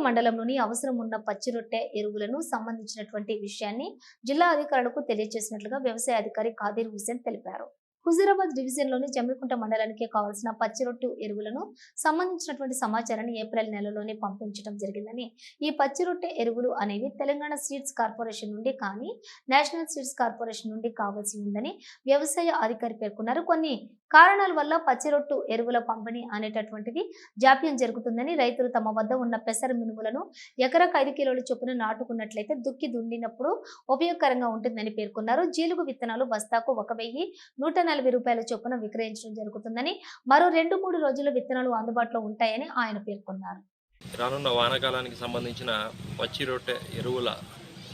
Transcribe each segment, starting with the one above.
మండలంలోని అవసరం ఉన్న పచ్చి రొట్టె ఎరువులను సంబంధించినటువంటి విషయాన్ని జిల్లా అధికారులకు తెలియజేసినట్లుగా వ్యవసాయ అధికారి ఖాదీర్ హుసేన్ తెలిపారు. హుజూరాబాద్ డివిజన్లోని జమ్మికుంట మండలానికి కావాల్సిన పచ్చిరొట్టు ఎరువులను సంబంధించినటువంటి సమాచారాన్ని ఏప్రిల్ నెలలోనే పంపించడం జరిగిందని. ఈ పచ్చిరొట్టె ఎరువులు అనేవి తెలంగాణ సీడ్స్ కార్పొరేషన్ నుండి కానీ నేషనల్ సీడ్స్ కార్పొరేషన్ నుండి కావాల్సి ఉందని వ్యవసాయ అధికారి పేర్కొన్నారు. కొన్ని కారణాల వల్ల పచ్చిరొట్టు ఎరువుల పంపిణీ అనేటటువంటిది జాప్యం జరుగుతుందని రైతులు తమ వద్ద ఉన్న పెసర మినుములను ఎకరకు ఐదు కిలోల చొప్పున నాటుకున్నట్లయితే దుక్కి దుండినప్పుడు ఉపయోగకరంగా ఉంటుందని పేర్కొన్నారు. జీలుగు విత్తనాలు బస్తాకు ఒక వెయ్యి నూట నలభై రూపాయల చొప్పున విక్రయించడం జరుగుతుందని మరో రెండు మూడు రోజులు విత్తనాలు అందుబాటులో ఉంటాయని ఆయన పేర్కొన్నారు. రానున్న వానాకాలానికి సంబంధించిన పచ్చి రొట్టె ఎరువుల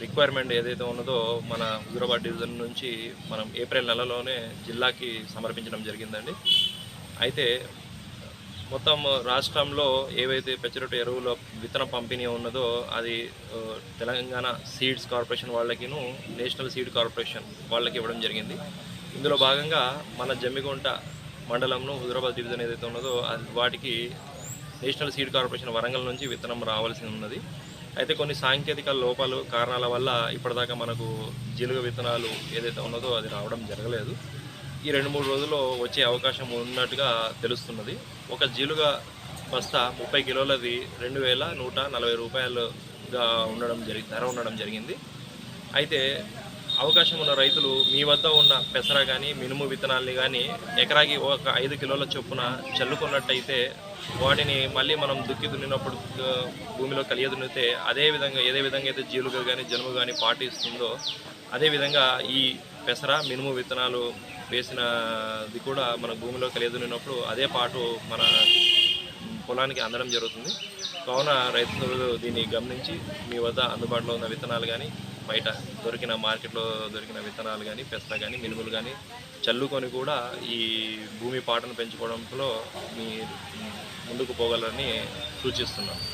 రిక్వైర్మెంట్ ఏదైతే ఉన్నదో మన హుజురాబాద్ డివిజన్ నుంచి మనం ఏప్రిల్ నెలలోనే జిల్లాకి సమర్పించడం జరిగిందండి. అయితే మొత్తం రాష్ట్రంలో ఏవైతే పచ్చిరొట్టె ఎరువుల విత్తన పంపిణీ ఉన్నదో అది తెలంగాణ సీడ్స్ కార్పొరేషన్ వాళ్ళకిను నేషనల్ సీడ్ కార్పొరేషన్ వాళ్ళకి ఇవ్వడం జరిగింది. ఇందులో భాగంగా మన జమ్మిగుంట మండలంలో హుదరాబాద్ డివిజన్ ఏదైతే ఉన్నదో అది వాటికి నేషనల్ సీడ్ కార్పొరేషన్ వరంగల్ నుంచి విత్తనం రావాల్సి ఉన్నది. అయితే కొన్ని సాంకేతిక లోపాలు కారణాల వల్ల ఇప్పటిదాకా మనకు జీలుగ విత్తనాలు ఏదైతే ఉన్నదో అది రావడం జరగలేదు. ఈ రెండు మూడు రోజుల్లో వచ్చే అవకాశం ఉన్నట్టుగా తెలుస్తున్నది. ఒక జీలుగ బస్తా ముప్పై కిలోలది రెండు వేల నూట నలభై రూపాయలుగా ఉండడం జరిగి ధర ఉండడం జరిగింది. అయితే అవకాశం ఉన్న రైతులు మీ వద్ద ఉన్న పెసర కానీ మినుము విత్తనాల్ని కానీ ఎకరాకి ఒక ఐదు కిలోల చొప్పున చల్లుకున్నట్టయితే వాటిని మళ్ళీ మనం దుక్కి దున్నినప్పుడు భూమిలో కలియ దున్నితే అదే విధంగా ఏదే విధంగా అయితే జీలుగా కానీ జనుము కానీ పాటిస్తుందో అదేవిధంగా ఈ పెసర మినుము విత్తనాలు వేసినది కూడా మన భూమిలో కలియ దున్నినప్పుడు అదే పాటు మన పొలానికి అందడం జరుగుతుంది. కావున రైతులు దీన్ని గమనించి మీ వద్ద అందుబాటులో ఉన్న విత్తనాలు కానీ బయట దొరికిన మార్కెట్లో దొరికిన విత్తనాలు కానీ పెసర కానీ మినుములు కానీ చల్లుకొని కూడా ఈ భూమి పాటను పెంచుకోవడంలో మీ ముందుకు పోగలరని సూచిస్తున్నాను.